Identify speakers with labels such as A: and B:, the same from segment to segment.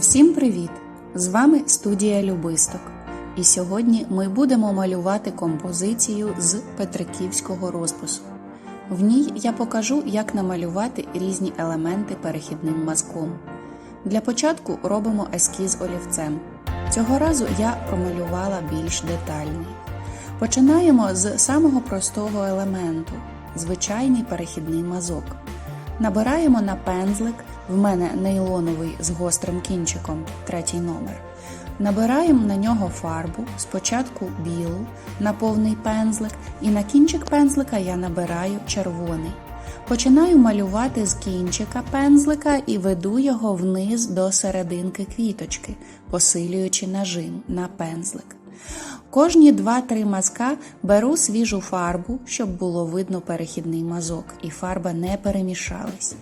A: Всім привіт! З вами студія Любисток. І сьогодні ми будемо малювати композицію з петриківського розпису. В ній я покажу, як намалювати різні елементи перехідним мазком. Для початку робимо ескіз олівцем. Цього разу я промалювала більш детальний. Починаємо з самого простого елементу звичайний перехідний мазок. Набираємо на пензлик, в мене нейлоновий з гострим кінчиком, третій номер. Набираємо на нього фарбу, спочатку білу на повний пензлик, і на кінчик пензлика я набираю червоний. Починаю малювати з кінчика пензлика і веду його вниз до серединки квіточки, посилюючи нажим на пензлик. Кожні 2-3 мазка беру свіжу фарбу, щоб було видно перехідний мазок, і фарба не перемішалась.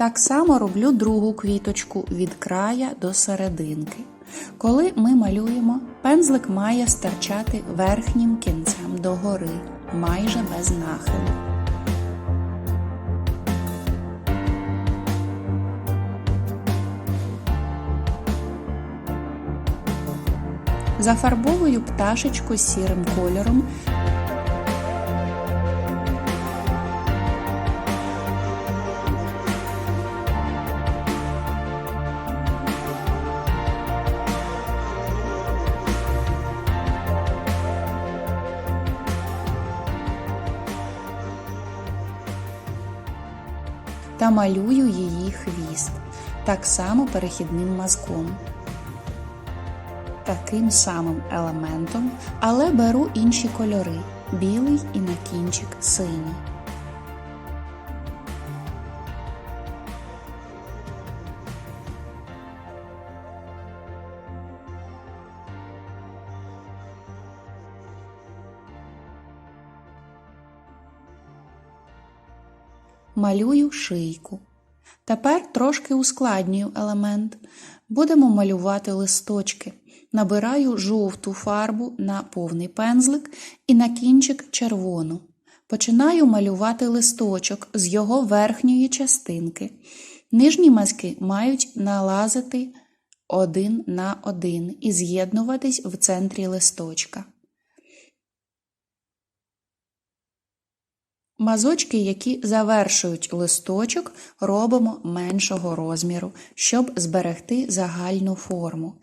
A: Так само роблю другу квіточку від края до серединки. Коли ми малюємо, пензлик має стирчати верхнім кінцем догори, майже без нахилу. Зафарбовую пташечку сірим кольором. Та малюю її хвіст, так само перехідним мазком таким самим елементом, але беру інші кольори білий і на кінчик синій. Малюю шийку. Тепер трошки ускладнюю елемент. Будемо малювати листочки. Набираю жовту фарбу на повний пензлик і на кінчик червону. Починаю малювати листочок з його верхньої частинки. Нижні мазки мають налазити один на один і з'єднуватись в центрі листочка. Мазочки, які завершують листочок, робимо меншого розміру, щоб зберегти загальну форму.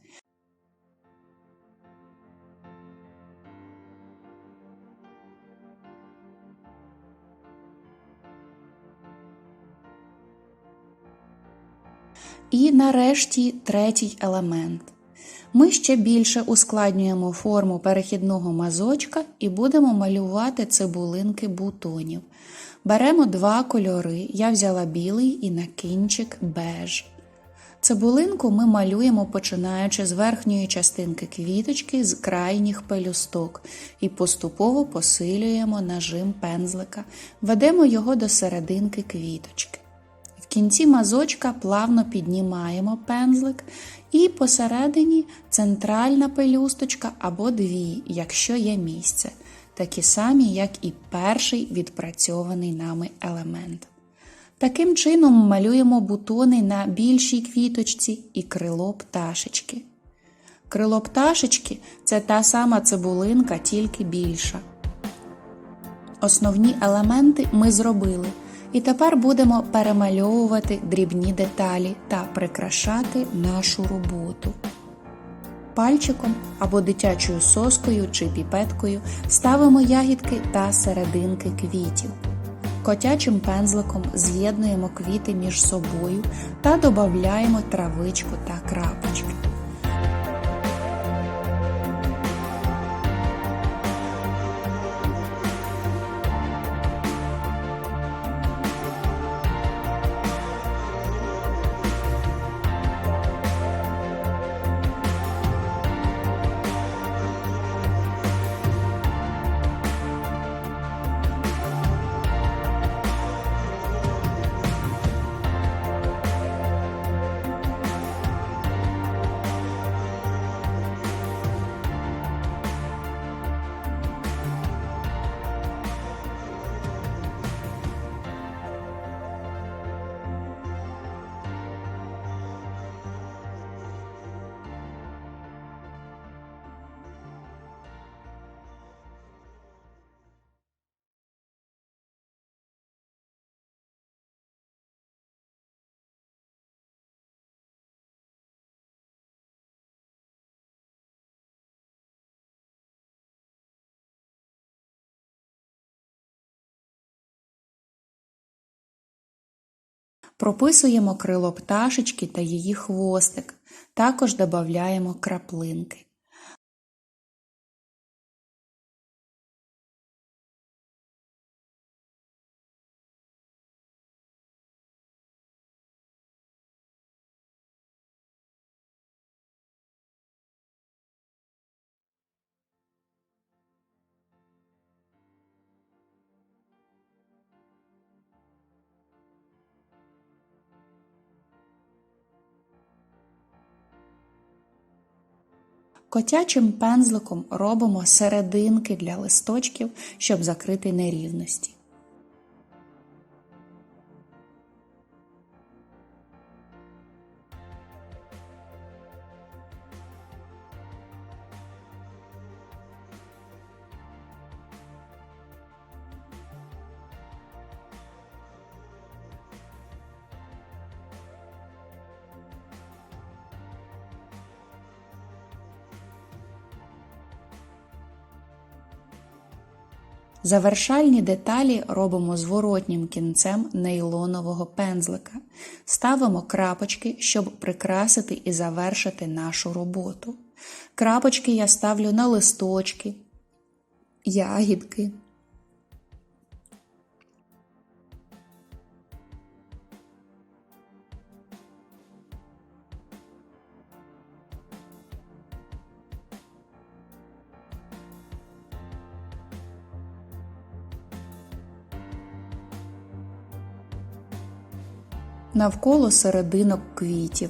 A: І нарешті третій елемент. Ми ще більше ускладнюємо форму перехідного мазочка і будемо малювати цибулинки бутонів. Беремо два кольори, я взяла білий і на кінчик беж. Цибулинку ми малюємо починаючи з верхньої частинки квіточки з крайніх пелюсток і поступово посилюємо нажим пензлика, ведемо його до серединки квіточки. В кінці мазочка плавно піднімаємо пензлик і посередині центральна пелюсточка або дві, якщо є місце, такі самі, як і перший відпрацьований нами елемент. Таким чином малюємо бутони на більшій квіточці і крило пташечки. Крило пташечки це та сама цибулинка, тільки більша. Основні елементи ми зробили. І тепер будемо перемальовувати дрібні деталі та прикрашати нашу роботу. Пальчиком або дитячою соскою чи піпеткою ставимо ягідки та серединки квітів. Котячим пензликом з'єднуємо квіти між собою та додаємо травичку та крапочки. Прописуємо крило пташечки та її хвостик. Також додаємо краплинки. Котячим пензликом робимо серединки для листочків, щоб закрити нерівності. Завершальні деталі робимо зворотнім кінцем нейлонового пензлика. Ставимо крапочки, щоб прикрасити і завершити нашу роботу. Крапочки я ставлю на листочки, ягідки. Навколо серединок квітів.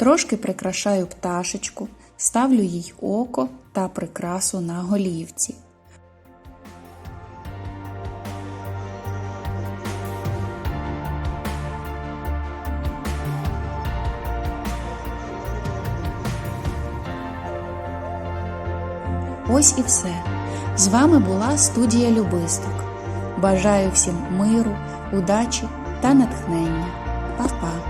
A: Трошки прикрашаю пташечку, ставлю їй око та прикрасу на голівці. Ось і все. З вами була студія Любисток. Бажаю всім миру, удачі та натхнення. Па-па!